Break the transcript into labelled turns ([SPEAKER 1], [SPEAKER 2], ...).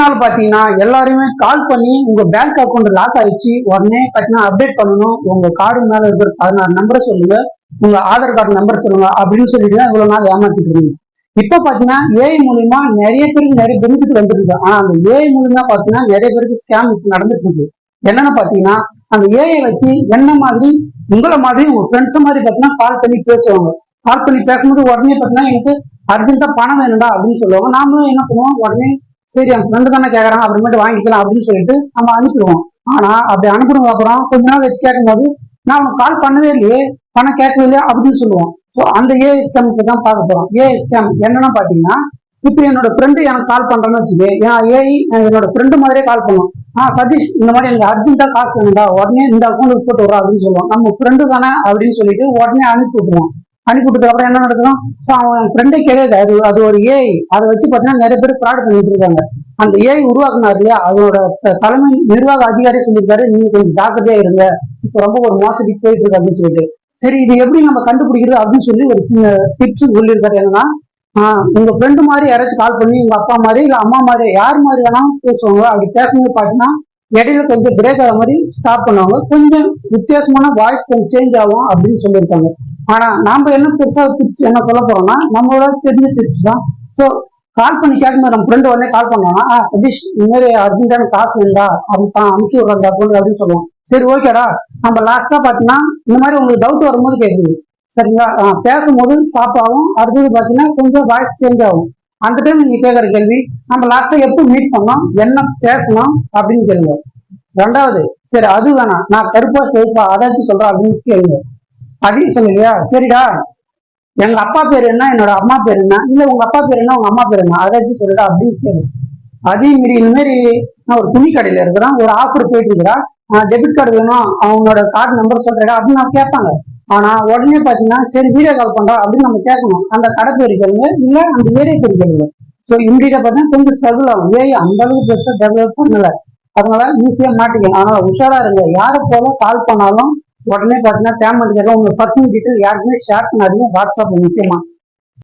[SPEAKER 1] நாள் பாத்தீங்கன்னா எல்லாருமே கால் பண்ணி உங்க பேங்க் அக்கௌண்ட் லாக் ஆயிடுச்சு. உடனே பார்த்தீங்கன்னா அப்டேட் பண்ணணும். உங்க கார்டு மேல இருக்கிற பதினாறு நம்பரை சொல்லுங்க. உங்க ஆதார் கார்டு நம்பர் சொல்லுங்க அப்படின்னு சொல்லிட்டு தான் இவ்வளவு நாள் ஏமாத்திட்டு இருந்தீங்க இப்ப பாத்தீங்கன்னா ஏஐ மூலியமா நிறைய பேருக்கு நிறைய பெனிஃபிட் வந்துருக்கு ஆனா அந்த ஏஐ மூலியமா பாத்தீங்கன்னா நிறைய பேருக்கு ஸ்கேம் இப்ப நடந்துட்டு இருக்கு. என்னன்னு பாத்தீங்கன்னா அந்த ஏஐ வச்சு என்ன மாதிரி உங்களை மாதிரி உங்க ஃப்ரெண்ட்ஸ் மாதிரி பாத்தீங்கன்னா கால் பண்ணி பேசுவாங்க. கால் பண்ணி பேசும்போது உடனே பாத்தீங்கன்னா எனக்கு அர்ஜென்ட்டா பணம் வேணும்டா அப்படின்னு சொல்லுவாங்க. நாமளும் என்ன பண்ணுவோம்? உடனே சரி என் ஃப்ரெண்டு தானே கேட்கறான் அப்புறமேட்டு வாங்கிக்கலாம் அப்படின்னு சொல்லிட்டு நம்ம அனுப்பிடுவோம். ஆனா அப்படி அனுப்புனதுக்கு அப்புறம் கொஞ்ச நாள் வச்சு கேட்கும்போது நான் உனக்கு கால் பண்ணவே இல்லையே பணம் கேட்கவே இல்லையா அப்படின்னு சொல்லுவோம். ஸோ அந்த ஏஐ ஸ்கேமுக்கு தான் பார்க்க போறோம். ஏஐ ஸ்கேம் பாத்தீங்கன்னா இப்போ என்னோட ஃப்ரெண்டு எனக்கு கால் பண்றேன்னு வச்சுக்கே ஏன் ஏஐ என்னோட ஃப்ரெண்டு மாதிரியே கால் பண்ணும். ஆ சதீஷ் இந்த மாதிரி எனக்கு அர்ஜென்ட்டா காசு வேணும்டா உடனே இந்த அக்கௌண்ட்டுக்கு போட்டு விட்றா அப்படின்னு சொல்லுவோம். நம்ம ஃப்ரெண்டு தானே அப்படின்னு சொல்லிட்டு உடனே அனுப்பி விட்டுருவோம். அனுப்பிவிட்டதுக்கு அப்புறம் என்ன நடக்கும் ஸோ அவன் ஃப்ரெண்டே கிடையாது அது அது ஒரு ஏஐ அதை வச்சு பார்த்தீங்கன்னா நிறைய பேர் ஃப்ராட் பண்ணிட்டு இருக்காங்க. அந்த ஏஐ உருவாக்குனார் இல்லையா அதோட தலைமை நிர்வாக அதிகாரி சொல்லியிருக்காரு நீங்க கொஞ்சம் ஜாக்கிரதையா இருங்க இப்போ ரொம்ப ஒரு மோசடிக்கு போயிட்டு இருக்கு அப்படின்னு சொல்லிட்டு. சரி இது எப்படி நம்ம கண்டுபிடிக்கிறது அப்படின்னு சொல்லி ஒரு சின்ன டிப்ஸ் சொல்லியிருக்காரு. என்னன்னா ஆஹ் உங்க ஃப்ரெண்டு மாதிரி யாராச்சும் கால் பண்ணி உங்க அப்பா மாதிரி இல்ல அம்மா மாதிரி யார் மாதிரி வேணாலும் பேசுவாங்க அப்படி பேசும்போது பார்த்தீங்கன்னா இடையில கொஞ்சம் பிரேக் ஆகிற மாதிரி ஸ்டாப் பண்ணுவாங்க. கொஞ்சம் வித்தியாசமான வாய்ஸ் கொஞ்சம் சேஞ்ச் ஆகும் அப்படின்னு சொல்லியிருக்காங்க. ஆனா நாம என்ன பெருசா டிப்ஸ் என்ன சொல்ல போறோம்னா நம்மளோட தெரிஞ்ச டிப்ஸ் தான். ஸோ கால் பண்ணி கேட்கும்போது நம்ம ஃப்ரெண்டு உடனே கால் பண்ணோம்னா ஆ சதீஷ் இந்த மாதிரி அர்ஜென்ட்டான காசு வேண்டா. அப்படி தான் அனுப்பிச்சு விடுறாங்க அக்கௌண்ட் அப்படின்னு சொல்லுவோம். சரி ஓகேடா நம்ம லாஸ்டா பாத்தீங்கன்னா இந்த மாதிரி உங்களுக்கு டவுட் வரும்போது கேட்குது. சரிங்களா? ஆ, பேசும்போது ஸ்டாப் ஆகும். அடுத்தது பாத்தீங்கன்னா கொஞ்சம் வாய்ஸ் சேஞ்ச் ஆகும். அந்த டைம் நீங்க கேட்குற கேள்வி நம்ம லாஸ்டா எப்போ மீட் பண்ணோம் என்ன பேசணும் அப்படின்னு கேளுங்க. ரெண்டாவது சரி அது வேணாம். நான் கருப்பா சேஃபா அதாச்சும் சொல்றேன் அப்படின்னு கேளுங்க. அப்படின்னு சொல்லுங்க சரிடா. எங்க அப்பா பேர் என்ன? என்னோட அம்மா பேர் என்ன? இல்ல உங்க அப்பா பேர் என்ன? உங்க அம்மா பேர் என்ன? அதாச்சும் சொல்லுடா அப்படின்னு கேளு. அதே மாரி இந்த மாதிரி நான் ஒரு துணி கடையில இருக்கிறேன். ஒரு ஆஃபர் போயிட்டு இருக்கிறா டெபிட் கார்டு வேணும். அவனோட கார்டு நம்பர் சொல்றேடா அப்படின்னு நான் கேட்பாங்க. ஆனா உடனே பாத்தீங்கன்னா சரி வீடியோ கால் பண்றா அப்படின்னு நம்ம கேட்கணும். அந்த கடை பேர் கேளுங்க. இல்ல அந்த ஏரியா பேர் கேளுங்க. ஸோ இம்மிடியா பார்த்தீங்கன்னா கொஞ்சம் ஸ்ட்ரகிள் ஆகும். ஏய் அந்த அளவுக்கு பெருசா டெவலப் பண்ணல. அதனால ஈஸியா மாட்டிக்கலாம் ஆனா உஷாரா இருங்க. யாரை போல கால் பண்ணாலும் உடனே பாத்தீங்கன்னா பேமெண்ட் கேட்க உங்க பர்சனல் டீட்டெயில் யாருக்குமே ஷேர் பண்ணாதீங்க வாட்ஸ்அப் முக்கியமா